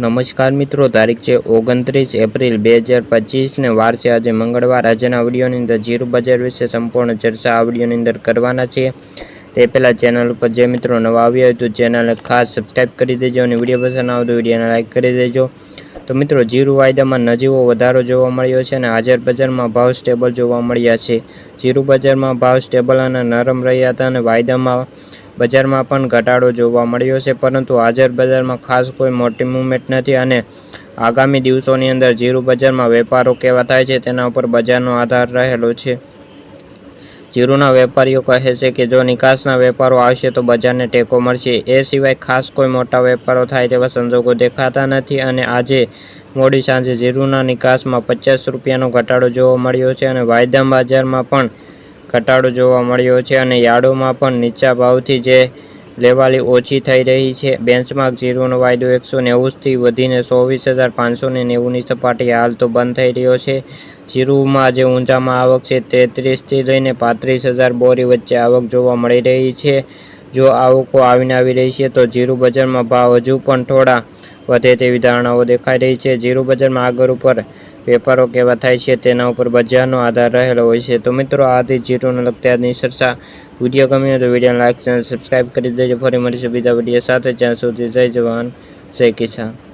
નમસ્કાર મિત્રો, તારીખ છે ઓગણત્રીસ એપ્રિલ બે હજાર પચીસને વાર છે. આજે મંગળવાર. આજના વિડીયોની અંદર જીરો બજાર વિશે સંપૂર્ણ ચર્ચા આ વિડીયોની અંદર કરવાના છે. તે પહેલાં ચેનલ ઉપર જે મિત્રો નવા આવ્યા હોય તો ચેનલને ખાસ સબસ્ક્રાઈબ કરી દેજો અને વીડિયો પસંદ આવે તો વિડીયોને લાઇક કરી દેજો. તો મિત્રો, જીરું વાયદામાં નજીવો વધારો જોવા મળ્યો છે અને હાજર બજારમાં ભાવ સ્ટેબલ જોવા મળ્યા છે. જીરું બજારમાં ભાવ સ્ટેબલ અને નરમ રહ્યા હતા અને વાયદામાં બજારમાં પણ ઘટાડો જોવા મળ્યો છે, પરંતુ હાજર બજારમાં ખાસ કોઈ મોટી મુવમેન્ટ નથી અને આગામી દિવસોની અંદર જીરું બજારમાં વેપારો કેવા થાય છે તેના ઉપર બજારનો આધાર રહેલો છે. જીરુના વેપારીઓ કહે છે કે, જો નિકાસના વેપારો આવશે તો બજારને ટેકો મળશે. એ સિવાય ખાસ કોઈ મોટા વેપારો થાય તેવા સંજોગો દેખાતા નથી અને આજે મોડી સાંજે જીરુના નિકાસમાં પચાસ રૂપિયાનો ઘટાડો જોવા મળ્યો છે અને વાયદા બજારમાં પણ ઘટાડો જોવા મળ્યો છે અને યાર્ડોમાં પણ નીચા ભાવથી જે લેવાલી ઓછી થઈ રહી છે. બેન્ચમાર્ક જીરોનો વાયદો એકસો નેવુંથી વધીને ચોવીસ હજાર પાંચસો ને નેવુંની સપાટી હાલ તો બંધ થઈ રહ્યો છે. જીરુમાં જે ઊંચામાં આવક છે તેત્રીસથી લઈને પાંત્રીસ હજાર બોરી વચ્ચે આવક જોવા મળી રહી છે. જો આવકો આવીને આવી રહી છે તો જીરું બજારમાં ભાવ હજુ પણ થોડા વધે તેવી ધારણાઓ દેખાઈ રહી છે. જીરું બજારમાં આગળ ઉપર વેપારો કેવા થાય છે તેના ઉપર બજારનો આધાર રહેલો હોય છે. તો મિત્રો આથી જીરોને લગતી આજની ચર્ચા. વીડિયો ગમ્યો તો વીડિયો લાઈક ચેનલ સબસ્ક્રાઈબ કરી દેજો. ફરી મળીશું બીજા વીડિયો સાથે. જ્યાં સુધી જય જવાન, જય કિસાન.